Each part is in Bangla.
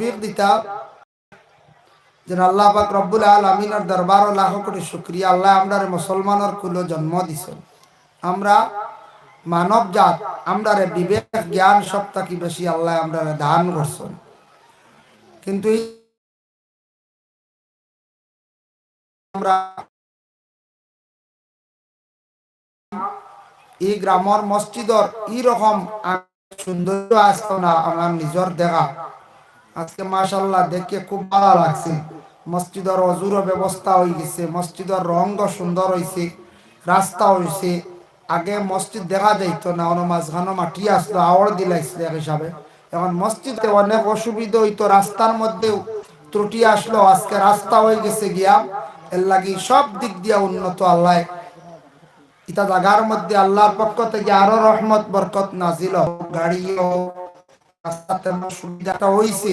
তৌফিক দিতা। যেন আল্লাহ পাক রব্বুল আলমিনের দরবার লাখ কোটি শুক্রিয়া। আল্লাহ আমরা মুসলমানের কুলো জন্ম দিছেন। আমরা মানব জাত আমরা বিবেক, জ্ঞান সব থাকি বেশি আল্লাহ আমরা দান করছেন। কিন্তু আমরা এই গ্রামের মসজিদর এই রকম সৌন্দর্য আসতো না, আমার নিজের দেখা। আজকে মাশাল্লাহ দেখে খুব ভালো লাগছে। মসজিদর অজুর ব্যবস্থা হয়ে গেছে মসজিদর রঙ সুন্দর হয়েছে রাস্তা হয়েছে আগে মসজিদ দেখা যাইতো না অন্য মাঝখানো মাটি আসলো আওয়ার দিলাইছিল এক হিসাবে। এখন মসজিদে অনেক অসুবিধা হইতো রাস্তার মধ্যেও ত্রুটি আসলো আজকে রাস্তা হয়ে গেছে গিয়া। এর লাগি সব দিক দিয়া উন্নত আল্লাহ ইতা জাগার মধ্যে আল্লাহর পক্ষ থেকে আরও রহমত বরকত নাজিল গাড়ি হোক, রাস্তাতে সুবিধাটা হইছে।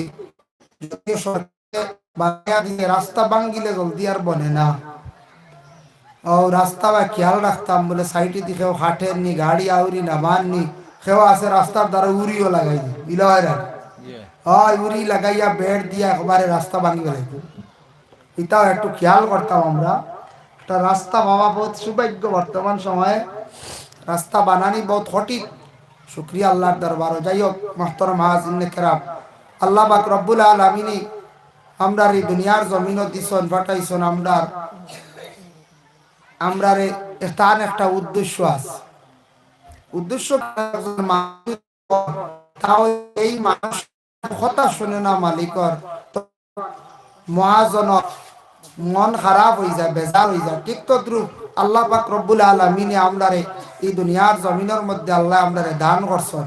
যদিও সরকার দিয়ে রাস্তা ভাঙ্গিলে জলদি আর বনে না। ও রাস্তা বা খেয়াল রাখতাম বলে সাইডে দিকে হাটের নি গাড়ি আউরি না মাননি সেও আছে রাস্তার দ্বারা উড়িও লাগাই ইলার হয় উড়ি লাগাইয়া বেড দিয়া একবারে রাস্তা ভাঙি ফেলাইত এটাও একটু খেয়াল করতাম আমরা। একটা রাস্তা বাবা বহুত সৌভাগ্য বর্তমান সময়ে। রাস্তা বানানি বহুত সঠিক। শুক্রিয়া আল্লাহর দরবার। যাই হোক মহতর মাহাজিনে আল্লাহ বাক রব্বুল আলমিনী আমরা এই দুনিয়ার জমিনও দিছন, ফাটাইছন আমরার। আমরার স্থান একটা উদ্দেশ্য আছে। উদ্দেশ্য তাও এই মানুষ কথা শুনে না মালিকর মহাজন মন খারাপ হয়ে যায় বেজার হয়ে যায়। ঠিক তো দ্রুপ আল্লাহ পাক রব্বুল আলমিনে আমরারে এই দুনিয়ার জমিনের মধ্যে আল্লাহ আমরারে দান করছেন।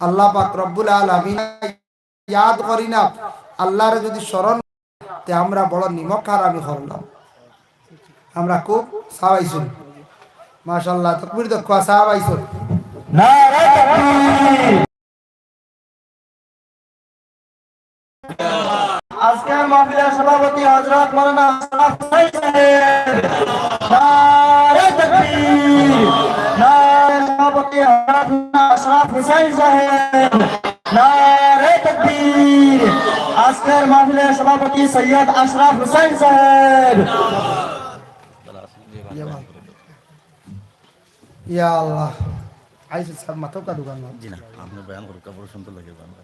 আল্লাহ পাক রব্বুল আলমিন ইয়াদ করি না, আল্লাহরে যদি স্মরণ তে আমরা বড় নিমক হারামি করলাম আমরা খুব সাবাইছুন মাশাল্লাহ তকবির দক্ষ সাবাইছুন তাকবীর। আজকের মাহফিলের সভাপতি হযরত মাওলানা আশরাফ হুসাইন সাহেব। নারে তাকবীর। নারে সভাপতি হযরত আশরাফ হুসাইন সাহেব। নারে তাকবীর। আজকের মাহফিলের সভাপতি সৈয়দ আশরাফ হুসাইন সাহেব। ইয়া আল্লাহ। আইসে সব মাথা কা দোকান। জি না আপনি বয়ান করুন কাপড় শুনতে লাগে বয়ান করে।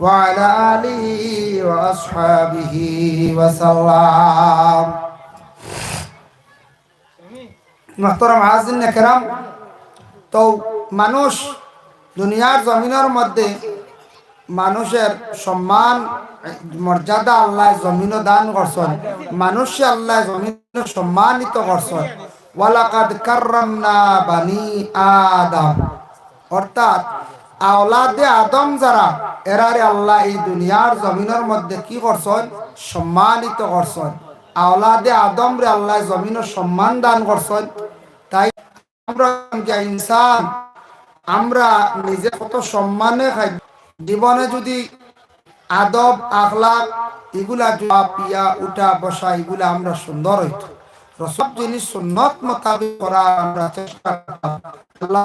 وعلى آله وأصحابه وسلم محترم হাজিন কেরাম তো মানুষ দুনিয়ার জমিনের মধ্যে মানুষের সম্মান মর্যাদা আল্লাহ জমিন দান করছেন মানুষে আল্লাহ জমিন সম্মানিত করছেন ওয়ালাকাদ কাররামনা বানি আদম অর্থাৎ আওলাদে আদম যারা, এরারে আল্লাহ এই দুনিয়ার জমিনের মধ্যে কি করছেন? সম্মানিত করছেন। আওলাদে আদম রে আল্লাহ জমিনের সম্মান দান করছেন। তাই আমরা ইনসান, আমরা নিজে কত সম্মানে খাই। জীবনে যদি আদব, আখলাক, এগুলা জোয়া, পিয়া, উঠা, বসা, এগুলা আমরা সুন্দর হইত। সব জিনিস সুন্নত মোতাবেক করা আমরা চেষ্টা করতাম। আল্লাহ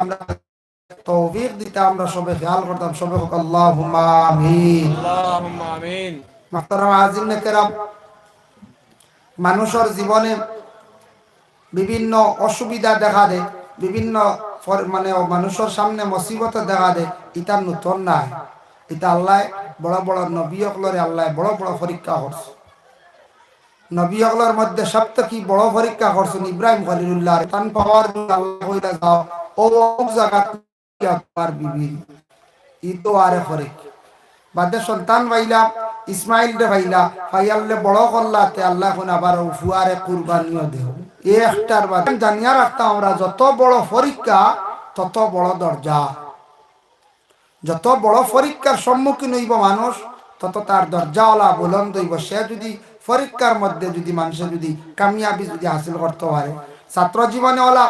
আমরা তৌফিক দিতে আমরা সবাই খেয়াল করতাম সবাই হোক আল্লাহ মানুষের জীবনে বিভিন্ন অসুবিধা দেখা দেয় বিভিন্ন মানে মানুষের সামনে মসিবত দেখা দেয় ইটা নতুন না। এটা আল্লাহ বড় বড় নবী অকলরে আল্লাহ বড় বড় পরীক্ষা করছে। নবী অকলর মধ্যে সবচেয়ে কি বড় পরীক্ষা করছেন ইব্রাহিম খলিলুল্লাহ। তান পাওয়ার আল্লাহ যাও ও জায়গা বিবি ই তো আরে পরীক্ষা বাদে সন্তান ইসমাইল রে বড় আল্লাহ কোন আবার ফুয়ারে কুরবানিও দেও। এই একটার বাদে জানিয়া রাখতাম আমরা, যত বড় পরীক্ষা তত বড় দরজা। যত বড় পরীক্ষার সম্মুখীন হইব মানুষ, তত তার দরজাওয়ালা বুলন্দ হইব। সে যদি পরীক্ষার মধ্যে যদি মানুষের যদি কামিয়াবি যদি হাসিল করতে পারে। ছাত্র জীবনে ওলা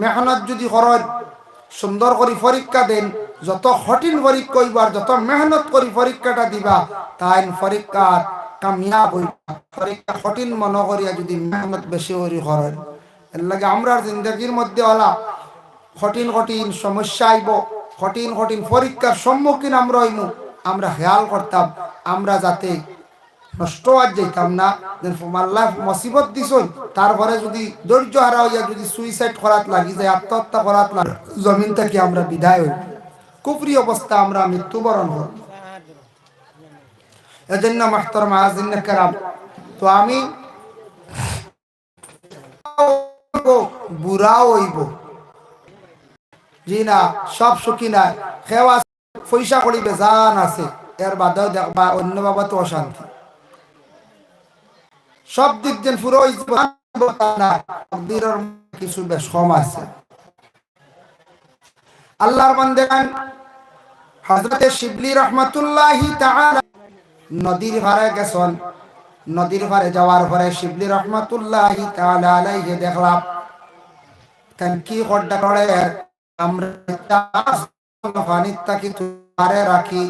মেহনত যদি করেন সুন্দর করে পরীক্ষা দেন। যত কঠিন পরীক্ষা হইব আর যত মেহনত করে পরীক্ষাটা দিবা তাই পরীক্ষার কামিয়াব হইবা। পরীক্ষা কঠিন মনে করিয়া যদি মেহনত বেশি করে করেন। এর লাগে আমরা জিন্দগির মধ্যে হলা কঠিন কঠিন সমস্যা আইব, কঠিন কঠিন পরীক্ষার সম্মুখীন আমরা হইমু। আমরা খেয়াল করতাম, আমরা যাতে নষ্ট আর যাইতাম না আল্লাহ মুসিবত দিছই তারপরে যদি ধৈর্য হারা হইয়া যদি সুইসাইড করাত লাগি যায়, আত্মহত্যা করাত লাগে জমিন থেকে আমরা বিদায় হই। কুফরি অবস্থা আমরা মৃত্যুবরণ করব। এজন্য মাহতর মাহাজিন কেরাম, তো আমি বুড়াও হইব। জি না সব সুখী নাই। খেওয়া পয়সা করি বেজান আছে। এর বাদেও দেখবা অন্য বাবা তো অশান্তি। সব দিক পুরো কিছু বেশ কম আছে। আল্লাহর বান্দে হযরতে শিবলি রহমাতুল্লাহি নদীর পারে গেছেন। নদীর পারে যাওয়ার পরে শিবলি রহমাতুল্লাহি আলাইহি দেখলাম কি আমরা পানির রাখি,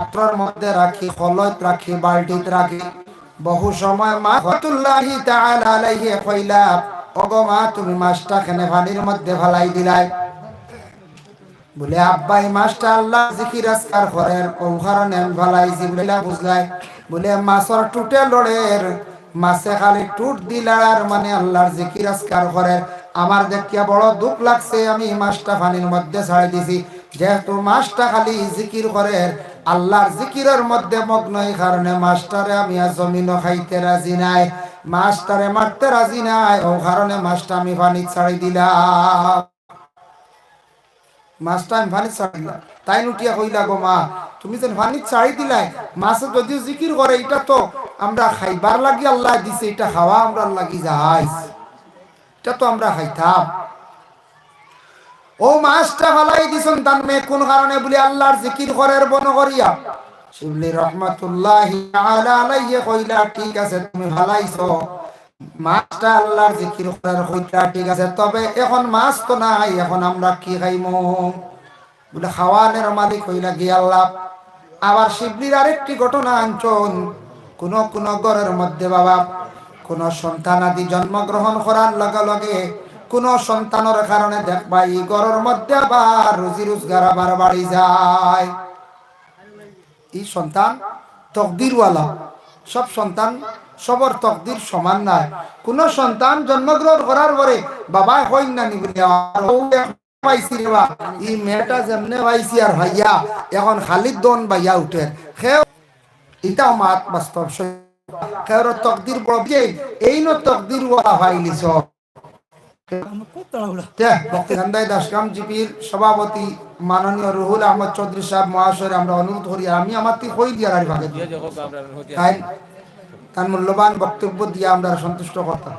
পাত্রর মধ্যে রাখি কলত রাখি, বালতিত রাখি। বহু সময় মা তাআলা আলাইহি কইলা ওগো মা, তুমি মাছটা কেনে পানির মধ্যে ফেলাই দিলাই। বলে আব্বা এই মাছটা আল্লাহ জিকির আসকার করেন ও কারণে আমি ফেলাইছি বুঝলাই। বলে, মাছর টুটে লড়ের, মাছে খালি টুট দিলার মানে আল্লাহর জিকির আসকার করে আমার দেখিয়া বড় দুঃখ লাগছে, আমি মাছটা পানির মধ্যে ছাড়ি দিছি। যেহেতু মাছটা খালি জিকির করে আল্লাহর জিকিরের মধ্যে মগ্ন এই কারণে মাছটারে আমি আর জমিনও খাইতে রাজি নাই। মাছটারে মারতে রাজি নাই, ও কারণে মাছটা আমি পানি ছাড়ি দিলাম। মাছটা আমি তাই উঠিয়া কইলা গো মা, তুমি যেন পানি ছাড়ি দিলাই মাছ যদিও জিকির করে, এটা তো আমরা খাইবার লাগি আল্লাহ দিছে, এটা খাওয়া আমরা লাগি যাই এটা তো আমরা খাইতাম। ও মাছটা ফালাই দিছেন তার মেয়ে কোন কারণে বলি আল্লাহর জিকির করার বন করিয়া? শিবলি রহমাতুল্লাহি তাআলা আলাইহি কইলা, ঠিক আছে, তুমি ফালাইছো। মাছটা আল্লাহর জিকির করার কইতা, ঠিক আছে, তবে এখন মাছ তো নাই, এখন আমরা কি খাইমু? বলে খাওয়ানের মালিক হইলা গিয়ে আল্লাহ, আবার শিবলির আরেকটি ঘটনা আনছন। কোন কোন ঘরের মধ্যে বাবা, কোন সন্তান আদি জন্মগ্রহণ করার লগে লগে কোন সন্তানের কারণে দেখবা এই ঘরের মধ্যে আবার রুজি রোজগার, আবার বাড়ি যায়। এই সন্তান তকদিরওয়ালা। সব সন্তান সবর তকদির সমান নাই। কোন সন্তান জন্মগ্রহণ করার পরে, বাবা হই না নি বলে আর ও পাইছি রে বা এই মেয়েটা যেমনে পাইছি আর ভাইয়া, এখন খালি দন ভাইয়া উঠে। খেয়ে এটাও মাত বাস্তব। খেয়ের তকদির বড় এই ন তকদির ওয়া ভাইলি সব ভক্তিকান্দাই জিপির সভাপতি মাননীয় রুহুল আহমদ চৌধুরী সাহেব মহাশয় আমরা অনুরোধ করি আমি আমার তি কই দিয়া গাড়ি ভাগে তাই তার মূল্যবান বক্তব্য দিয়ে আমরা সন্তুষ্ট করতাম।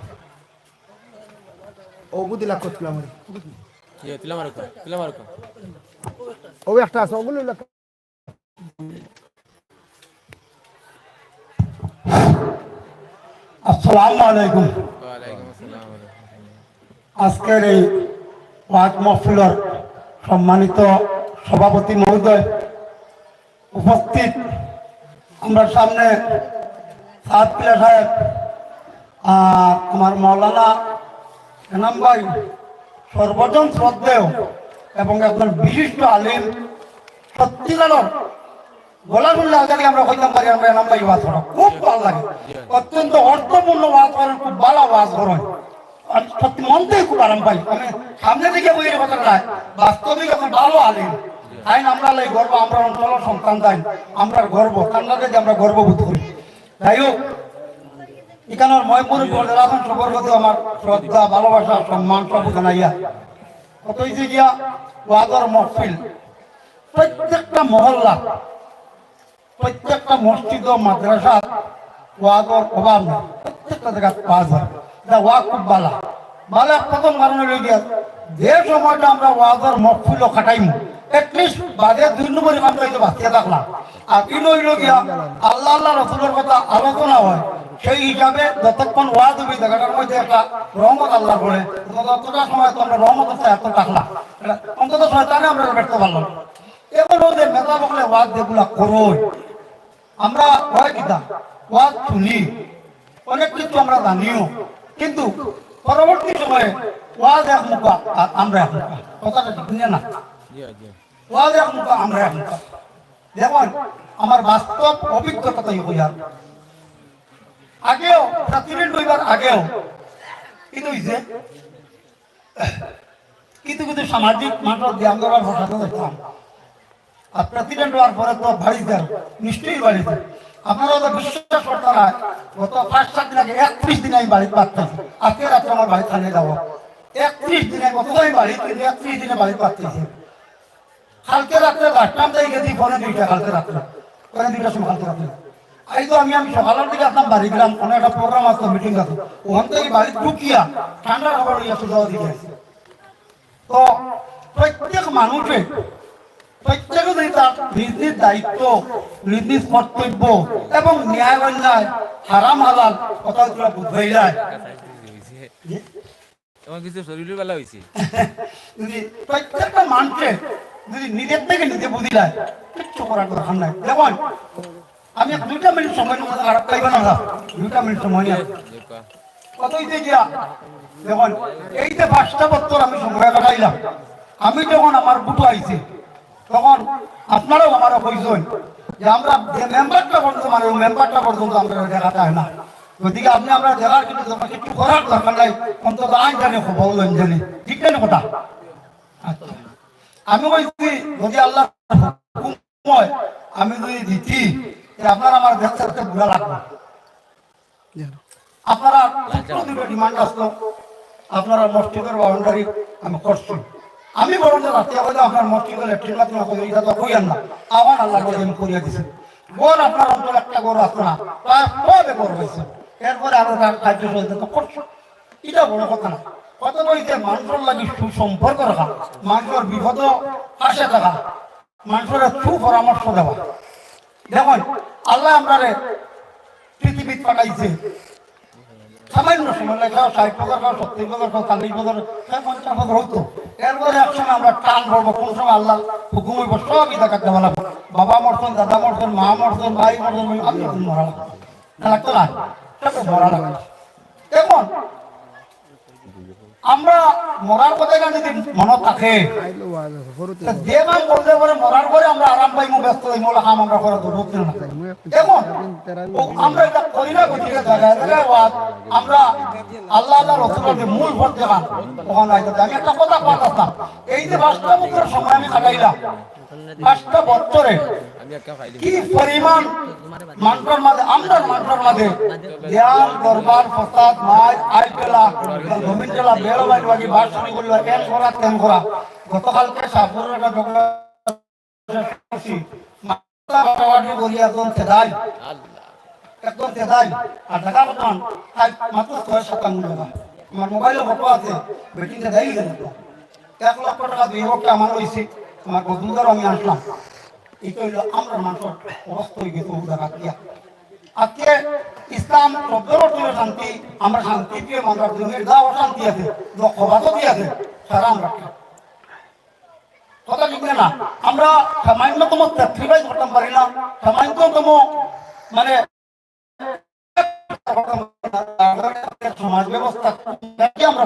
ও লাখ করছিলাম ও একটা আছে ওগুলো আসসালামু আলাইকুম। আজকের এই ওয়াজ মহফিলর সম্মানিত সভাপতি মহোদয় উপস্থিত। আমরা সামনে পিলা সাহেব আর আমার মৌলানা এনাম ভাই সর্বজন শ্রদ্ধেয় এবং একজন বিশিষ্ট আলিম সত্যিকার গলা গুল্লা আগে আমরা কইতাম পারি, আমরা এনাম ভাই ওয়াজ খুব ভালো লাগে। অত্যন্ত অর্থপূর্ণ ওয়াজ করেন খুব ভালো ওয়াজ করেন সত্যি মন থেকে খুব আরাম পাই। আমি সামনে থেকে বইয়ের কথা বাস্তবিক এখন ভালো আলিম। আইন আমরা লাই গর্ব, আমরা অঞ্চল সন্তান তাই। আমরা গর্ব কান্নাতে যে আমরা গর্ববোধ করি। যাই হোক এখানের ময়পুর এখন সবর আমার শ্রদ্ধা, ভালোবাসা, সম্মান সব জানাইয়া কত হয়েছে গিয়া ওয়াদর মহফিল, প্রত্যেকটা মহল্লা, প্রত্যেকটা মসজিদ ও মাদ্রাসা ওয়াদর অভাব প্রত্যেকটা জায়গা পাওয়া যায় বালা। বালা কারণ যে সময়টা আমরা দুই আল্লাহ আল্লাহ কথা আলোচনা হয়, সেই হিসাবে যতক্ষণ ওয়াজ হবে, জায়গাটার মধ্যে একটা রহমত আল্লাহ করে সময় তো আমরা রহমত এত এটা অন্তত শয়তানে আমরা ব্যর্থ পারলাম। এবার ওদের মেধা বকলে ওয়াজ যেগুলা আমরা হয় কিতা? ওয়াজ শুনি। অনেক কিছু আমরা জানিও। কিন্তু পরবর্তী সময়ে ওয়াজ এক মুখা আর আমরা এক মুখা। কথাটা ঠিক না? ওয়াজ এক মুখা, আমরা এক মুখা। যেমন আমার বাস্তব অভিজ্ঞতা তাই হইয়ার আগেও প্রেসিডেন্ট হইবার আগেও কিন্তু হইছে কিন্তু কিন্তু সামাজিক মানুষ ধ্যান দেওয়ার ভাষাতে দেখতাম। আর প্রেসিডেন্ট হওয়ার পরে তো বাড়িতে নিশ্চয়ই বাড়িতে আপনারা বিশ্বাস করতে না। গত পাঁচ, সাত দিন আগে একত্রিশ দিন আমি বাড়িতে পাচ্ছি আজকে রাত্রে আমার বাড়ি থানিয়ে যাব। একত্রিশ দিনে কত আমি বাড়ি একত্রিশ দিনে বাড়ি পাচ্ছি কালকে রাত্রে লাস্টাম যাই গেছি ফোনে দুইটা কালকে রাত্রে। ফোনে দুইটা সময় কালকে রাত্রে। এই তো আমি আমি সকালের দিকে আসলাম বাড়ি গেলাম, কোনো একটা প্রোগ্রাম আসতো মিটিং আছে। ওখান থেকে বাড়ি ঢুকিয়া ঠান্ডা খবর হইয়া সুযোগ দিকে। আসি। তো প্রত্যেক মানুষে প্রত্যেক যদি তার নিজ নিজ দায়িত্ব নিজ নিজ কর্তব্য এবং ন্যায় অন্যায় হারাম হালাল কথাগুলো বুঝাই যায়। এমন কিছু শরীরের বেলা হয়েছে? প্রত্যেকটা যদি নিজের থেকে নিজে বুঝি যায় কিচ্ছু করার দরকার নাই। যেমন আমি দুইটা মিনিট সময় নিয়ে খারাপ পাইব না দুইটা মিনিট সময় নিয়ে। কত হইতে গিয়া? দেখুন এই যে পাঁচটা বছর আমি সময় কাটাইলাম আমি যখন আমার বুটো আইছি তখন আপনারাও আমারও কইছেন যে আমরা যে মেম্বারটা পর্যন্ত মানে মেম্বারটা পর্যন্ত আমরা দেখাতে হয় না। গতিকে আপনি আমরা দেখার কিন্তু কিছু করার দরকার নাই, অন্তত আইন জানি, খবর জানি। ঠিক না কথা? আচ্ছা। আমি কইছি যদি আল্লাহ আমি যদি যে আপনার আমার সাথে বুড়া লাগবে। আপনারা দুটো ডিমান্ড আসলো। আপনারা মসজিদের বাউন্ডারি আমি করছি। আমি বরং যে রাতে বলে আপনার মসজিদের লেট্রিন বাথরুম করে এটা তো কইয়ান না। আল্লাহ বলে আমি করিয়া দিছি গোর আপনার অঞ্চলে একটা গরু প্রায় কবে গরু হয়েছে? এরপরে আরও কার্য চলতে তো করছ এটা বড় কথা না। কত বইতে মানুষের লাগি সুসম্পর্ক রাখা, মানুষের বিপদ পাশে থাকা মানুষের সুপরামর্শ দেওয়া। দেখুন, আল্লাহ আমরা পৃথিবী পাঠাইছে। সামান্য সময় লেখা ষাট বছর খাও, সত্তর বছর খাও, চল্লিশ খাও পঞ্চাশ বছর হতো। এরপরে একসময় আমরা টান করব কোন সময় আল্লাহ হুকুম হইব, সবই দেখাতে লাগবে বাবা মরছেন, দাদা মরছেন, মা মরছেন, ভাই মরছেন, আমি মরা লাগবে। না লাগতো না। মরা আমরা মরার কথা যদি মনে থাকে। যে মান বলতে পারে মরার পরে আমরা আরাম আমরা করা কেমন? আমরা এটা আমরা আল্লাহ আল্লাহ ভোট দেখান ওখানে আমি একটা কথা পাঠাতাম এই যে সময় আমি কাটাইলাম পাঁচটা বছরে কি পরিমাণ মাঝে মাঝে দরবার ফসাদ আইটেলা বাড়ি এক করা করা গতকালকে করি একদম তেদাই একদম তেদাই আর বর্তমান মাত্র ছয় সাতান্ন টাকা। আমার মোবাইলে ফটো আছে বেটিং তেদাই এক লক্ষ টাকা দুই লক্ষ আমার হয়েছে আমার বন্ধুদের আমি আসলাম। এটা হইল আমরা মানুষের হয়ে গেছে উদার আজকে ইসলাম শান্তি, আমরা শান্তি দিয়ে মানুষের দুনিয়ার যা অশান্তি আছে দিয়ে আছে সারা আমরা কথা না? আমরা সামান্যতম স্যাক্রিফাইস করতে পারি না, সামান্যতম মানে সমাজ ব্যবস্থা আমরা।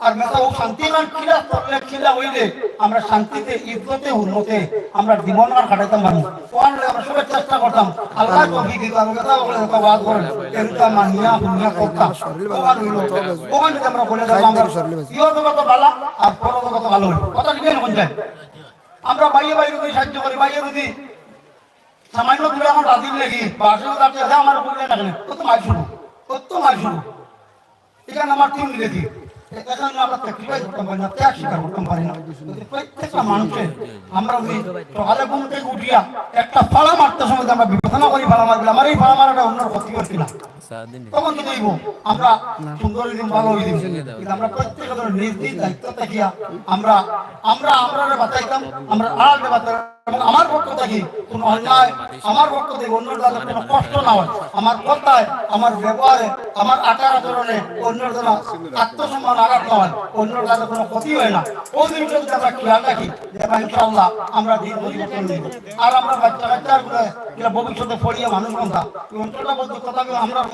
আর মেসা ও শান্তি খিলা করলে খিলা হইলে আমরা শান্তিতে, ইজ্জতে, উন্নতে আমরা জীবন আর কাটাইতাম পারব ওখানে আমরা সবাই চেষ্টা করতাম। আল্লাহ কবি দিত আমি কথা বলে কথা বাদ করেন এরকম মানিয়া হুনিয়া করতাম ওখানে হইল ওখানে যদি আমরা বলে যাব, আমরা কত ভালো আর পরত কত ভালো হইল কথা ঠিক না যায় আমরা বাইরে বাইরে যদি সাহায্য করি, বাইরে যদি সামান্য দূরে আমার রাজিব লেগে বাসে আমার বললে না কেন তো তো মাই শুরু। এখানে আমার টিম এখানে আমরা প্রত্যেকটা মানুষের আমরা একটা ফাড়া মারতে সময় আমরা বিবেচনা করি ফাড়া মারবি আমার এই ফাড়া মারাটা অন্যর ক্ষতি করছি না সারাদিন আমরা কথায়, আমার ব্যবহারে, আমার আচার আচরণে অন্যের দ্বারা আত্মসম্মান আঘাত না হয়, অন্যের দ্বারা কোনো ক্ষতি হয় না। ওই জিনিসটা যদি আমরা খেয়াল রাখি ইনশাআল্লাহ আমরা দিন পরিবর্তন নিব আর আমরা বাচ্চা বাচ্চা ভবিষ্যতে পড়িয়া মানুষ কথা কথা আমরা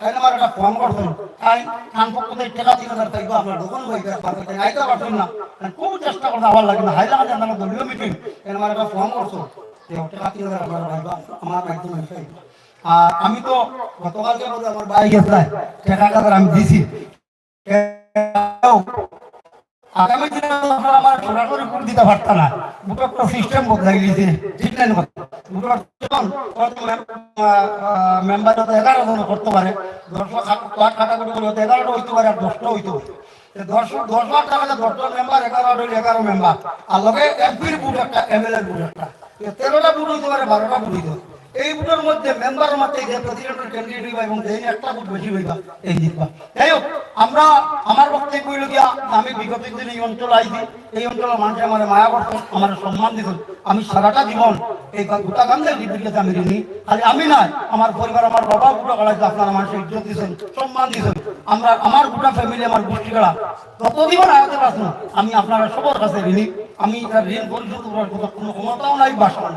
তাই আমার একটা ফর্ম করছেন তাই কান তিন হাজার তাই আপনার দোকান বই আইতে না। খুব চেষ্টা করতে আমার না। আমার দলীয় মিটিং আমার একটা ফর্ম করছ আমার আর আমি তো গতকালকে বলে আমার ভাই গেছে। টাকা টাকা আমি দিছি আগামী দিনে আমার দিতে পারত না। ভোট সিস্টেম বদলাই ঠিক নাই মেম্বার হতে এগারো জন করতে পারে। দশটা কাটাকুটি করে হতে এগারোটা হইতে পারে আর দশটা হইতে পারে। দশ দশ দশটা মেম্বার এগারো এগারো মেম্বার আর লগে এমপির বুট একটা এমএলএর বুট একটা। তেরোটা বুট হইতে পারে, বারোটা বুট হইতে পারে। এই মধ্যে মেম্বার মধ্যে যে প্রেসিডেন্টের ক্যান্ডিডেট হইবা এবং একটা বুট বেশি হইবা এই হোক আমরা আমার বক্তব্য গিয়া, আমি বিগত দিন এই অঞ্চল আইছি, এই অঞ্চলের মানুষ আমার মায়া করতো আমার সম্মান দিত আমি সারাটা জীবন এই গোটা গান্ধের জীবিকাতে আমি ঋণী। খালি আমি নাই, আমার পরিবার, আমার বাবা গোটা কালাইতে আপনারা মানুষের ইজ্জত দিচ্ছেন সম্মান দিচ্ছেন আমরা আমার গোটা ফ্যামিলি আমার গোষ্ঠী কালা যতদিন আগাতে পারছ আমি আপনারা সবার কাছে ঋণী। আমি ঋণ পরিশোধ করার কোনো ক্ষমতাও নাই বাসা নাই।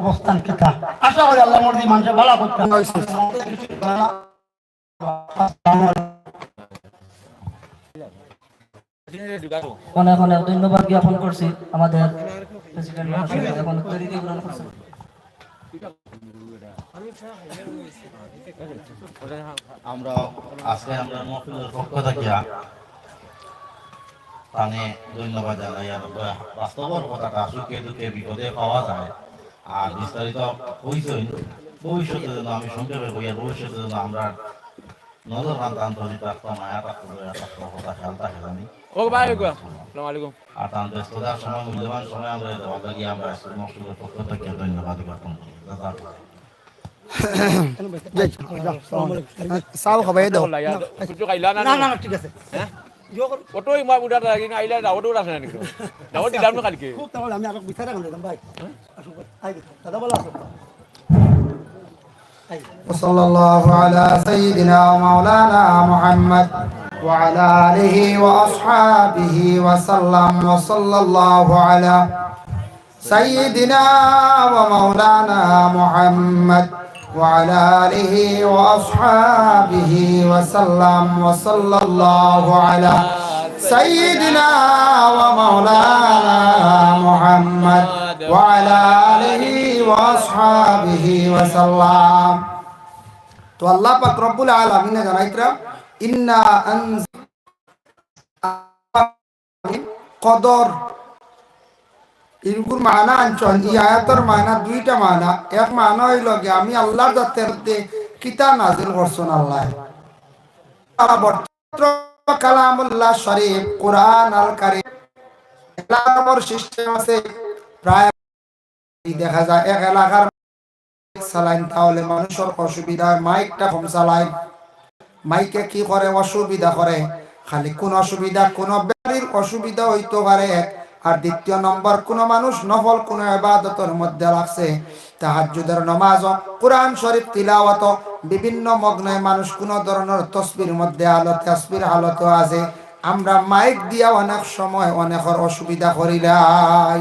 অবস্থান কেটা আশা করি আল্লাহর মধ্যে মানুষের ভালো করতে অনেক অনেক ধন্যবাদ জ্ঞাপন করছি আমাদের প্রেসিডেন্ট আমরা আজকে আমরা মহফিলের পক্ষ থাকিয়া তানে ধন্যবাদ জানাই। আর বাস্তবর কথাটা সুখে দুঃখে বিপদে পাওয়া যায়। আর বিস্তারিত হইছই ভবিষ্যতে যেন আমি সংক্ষেপে আর ভবিষ্যতে যেন আমরা নজর রাখতাম মায়া রাখতাম রাখতাম কথা খেয়াল থাকে জানি। ও ভাই আসসালামু আলাইকুম। আর তার ব্যস্ততার সময় মূল্যবান সময় আমরা দেওয়া লাগিয়ে আমরা মহফিলের পক্ষ থেকে ধন্যবাদ জ্ঞাপন করি। চাউল খাবাই দাও। না না না না, ঠিক আছে। অটো মই বুঢ়া লাগি আইলা দাৱতো আছে নেকি দাৱত দিলাম ন কালিকে খুব তাহলে আমি আরো বিচারে গেলাম ভাই আসুন ভাই দাদা বলা আসুন وصلى الله على سيدنا ومولانا محمد وعلى آله وأصحابه وسلم وصلى الله على سيدنا ومولانا محمد وعلى آله وأصحابه وسلم وصلى الله على سيدنا ومولانا محمد وعلى آله وأصحابه وسلم তো আল্লাহ পাক রব্বুল আলামিন জানাইতরা ইন্না আনজ কদর ইনকুর মানা আনছন, ই আয়াতর মানা, দুইটা মানা। এক মানা হইল গে আমি আল্লাহর জাতের তে কিতাব নাজিল করছন আল্লাহ। কালামুল্লাহ শরীফ কোরআন আল কারীম এলাকার সিস্টেম আছে। প্রায় দেখা যায়, এক এলাকার চালাইন, তাহলে মানুষের অসুবিধা মাইকটা কম চালায় মাইকে কি করে অসুবিধা করে খালি কোন অসুবিধা, কোন বাড়ির অসুবিধা হইতে পারে আর দ্বিতীয় নম্বর, কোন মানুষ নফল, কোন ইবাদতের মধ্যে লাগছে তাহাজ্জুদের নামাজ কোরআন শরীফ তিলাওয়াত বিভিন্ন মগ্নে মানুষ কোন ধরনের তসবির মধ্যে আলো, তসবির হালত আছে। আমরা মাইক দিয়া অনেক সময় অনেকের অসুবিধা করিলাই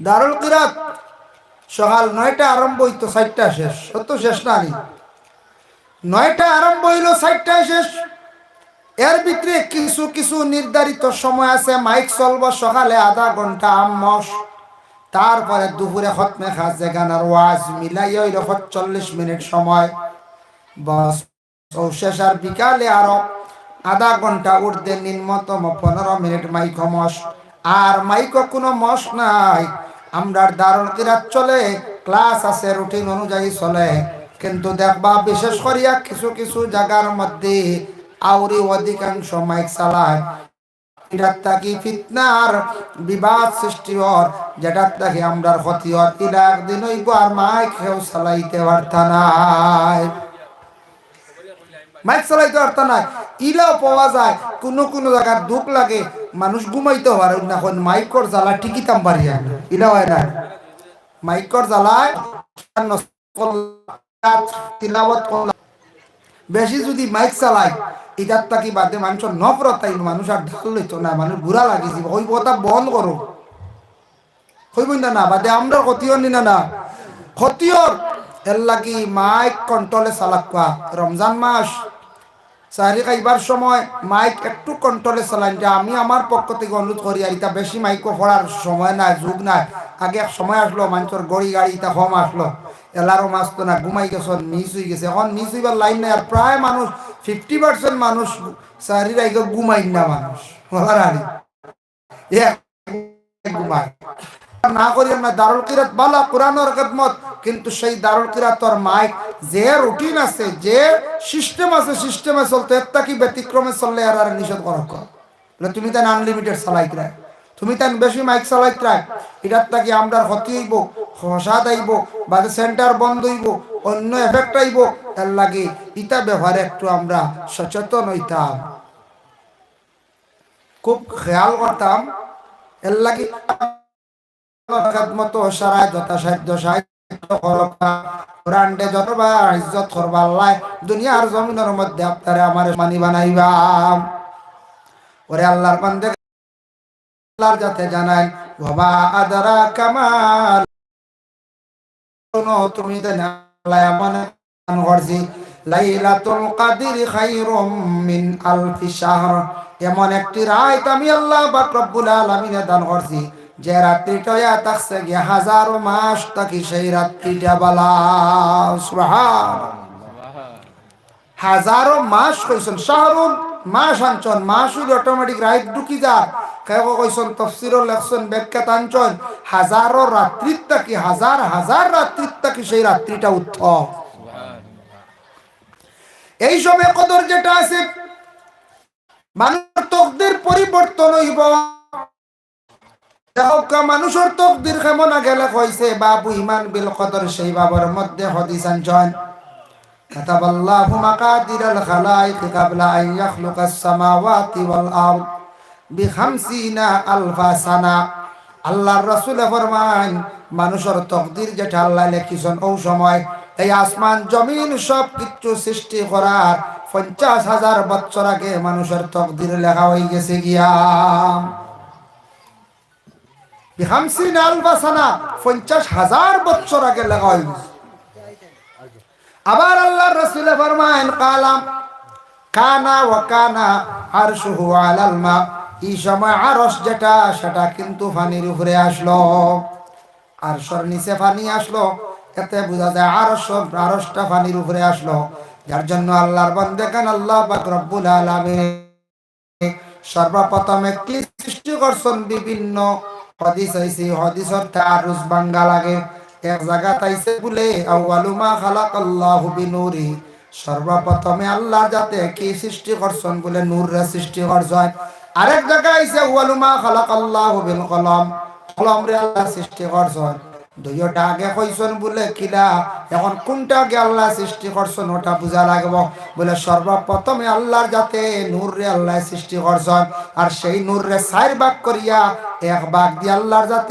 দারুল কিরাত, সকাল নয়টা আরম্ভ হইতো, চারটা শেষ। তো শেষ না নি। নয়টা আরম্ভ হইল, চারটায় শেষ। এর ভিতরে কিছু কিছু নির্ধারিত সময় আছে। মাইক চলব সকালে আধা ঘণ্টা আম্মস। তারপরে দুপুরে খতমে খাজে গানার ওয়াজ মিলাই হইল চল্লিশ মিনিট সময়। বস শেষ আর বিকালে আরও আধা ঘণ্টা উঠতে নিম্নতম পনেরো মিনিট মাইক মস। আর মাইক কোনো মস নাই। আমরা দারুণ কিরাত চলে, ক্লাস আছে, রুটিন অনুযায়ী চলে। কিন্তু দেখবা, বিশেষ করিয়া কিছু কিছু জায়গার মধ্যে আউরি অধিকাংশ মাইক চালায়। বিবাদ সৃষ্টি মাইক নাই। যায়, কোন কোন জায়গার দুঃখ লাগে, মানুষ ঘুমাইতে পারে না, এখন মাইকর জ্বালা ঠিকই তাম পারি ইলা হয় না। মাইকর জ্বালায় বেশি যদি মাইক চালাই ইটার তাকি বাদে মানুষের নফরত তাই মানুষ আর ঢাল লইতো না, মানুষ বুড়া লাগিছি ওই কথা বন্ধ করো। হইব না না, বাদে আমরা ক্ষতিও নি না না। ক্ষতিওর লাগি মাইক কন্ট্রোলে চালাক রমজান মাস সাহারি খাইবার সময় মাইক একটু কন্ট্রোলে চালাইন যে আমি আমার পক্ষ থেকে অনুরোধ করি আর এটা বেশি মাইকও পড়ার সময় নাই, যুগ নাই। আগে এক সময় আসলো মানুষের গড়ি গাড়ি এটা কম আসলো। এলারও মাছ তো না ঘুমাই গেছে মিস হয়ে গেছে। এখন মিস হইবার লাইন নাই, আর প্রায় মানুষ ফিফটি পার্সেন্ট মানুষ সাহারি রাইকে ঘুমাই না মানুষ। না করি দারুল কিরাত কিন্তু সেই দারুল কিরাতর মাইক, যে রুটিন আছে, যে সিস্টেম আছে সিস্টেমে চলতে একটা কি ব্যতিক্রমে চললে আর নিষেধ করো তুমি তাই আনলিমিটেড চালাইতে রায় তুমি তাই বেশি মাইক চালাইতে রায় এটার তাকি আমরা ক্ষতি হইব? হসাদ আইব বা সেন্টার বন্ধ হইব? অন্য এফেক্ট আইব এর লাগে ইটা ব্যবহারে একটু আমরা সচেতন হইতাম। খুব খেয়াল করতাম। এর লাগে মতো সারা যথাসাধ্য সাহিত্য যতবার ইজ্জত দুনিয়ার জমিনের মধ্যে আপনারে আমার মানি বানাইবা। ওরে আল্লাহর আল্লাহর যাতে জানাই বাবা আদারা কামাল তুমি করছি লাইলাতুল কাদির খায়রুম মিন আলফি শাহর এমন একটি রাত আমি আল্লাহ পাক রব্বুল আলামিন দান করছি। যে রাত্রিটা ইয়া থাকছে গিয়ে হাজারো মাস থাকি সেই রাত্রিটা বালা। সুবহান হাজারো মাস কইছেন শাহরুন। মাস আনছন অটোমেটিক রাইট ঢুকি যা তফসির ব্যাখ্যা রাত্রির থাকি হাজার হাজার রাত্রির থাকি সেই রাত্রিটা উত্তম এই সময় কদর যেটা আছে মানুষের তকদের পরিবর্তন হইব। মানুষের তকদির কেমন গেলে কইছে বাবু, ইমান বিল কদর সেই বাবার মধ্যে হদিস আনছেন كتب الله مقادير الخلائق قبل أن يخلق السماوات والأرض بخمسين ألف سنة আল্লাহর রসুলে ফরমান মানুষের তকদির যেটা আল্লাহ লেখিছেন ও সময় এই আসমান জমিন সব কিছু সৃষ্টি করার পঞ্চাশ হাজার বছর আগে মানুষের তকদির লেখা হয়ে গেছে গিয়া বিহামসিন আলবাসানা পঞ্চাশ হাজার বছর আগে লেখা হয়ে গেছে আবার আল্লাহর রাসূলে ফরমায়েন, কালাম, কানা ওয়া কানা আরশুহু আলাল মা। এই সময় আরশ যেটা, সেটা কিন্তু পানির উপরে আসলো। আরশর নিচে পানি আসলো, এতে বোঝা যায় আরশ, আরশটা পানির উপরে আসলো। যার জন্য আল্লাহর বান্দে কান আল্লাহ পাক রব্বুল আলামিন সর্বপ্রথমে কি সৃষ্টি করছেন বিভিন্ন হদিস আইছে হদিসর তারুস বাঙ্গা লাগে। এক জায়গা তাইছে বলে, আউয়ালু মা খালাকাল্লাহু বিনুরি। সর্বপ্রথমে আল্লাহ যাতে কি সৃষ্টি করছেন বলে নূর রে সৃষ্টি করছেন আরেক জায়গায় আইছে ওয়ালুমা খালাকাল্লাহু বিল কলম। কলম রে আল্লাহ সৃষ্টি করছেন। দুইটা আগে কইছেন বলে, কিলা? এখন কোনটা আগে আল্লাহ সৃষ্টি করছেন ওটা বুঝা লাগব। বলে, সর্বপ্রথমে আল্লাহর যাতে নূর রে আল্লাহ সৃষ্টি করছেন। আর সেই নূর রে চার ভাগ করিয়া এক ভাগ দিয়ে আল্লাহর যাতে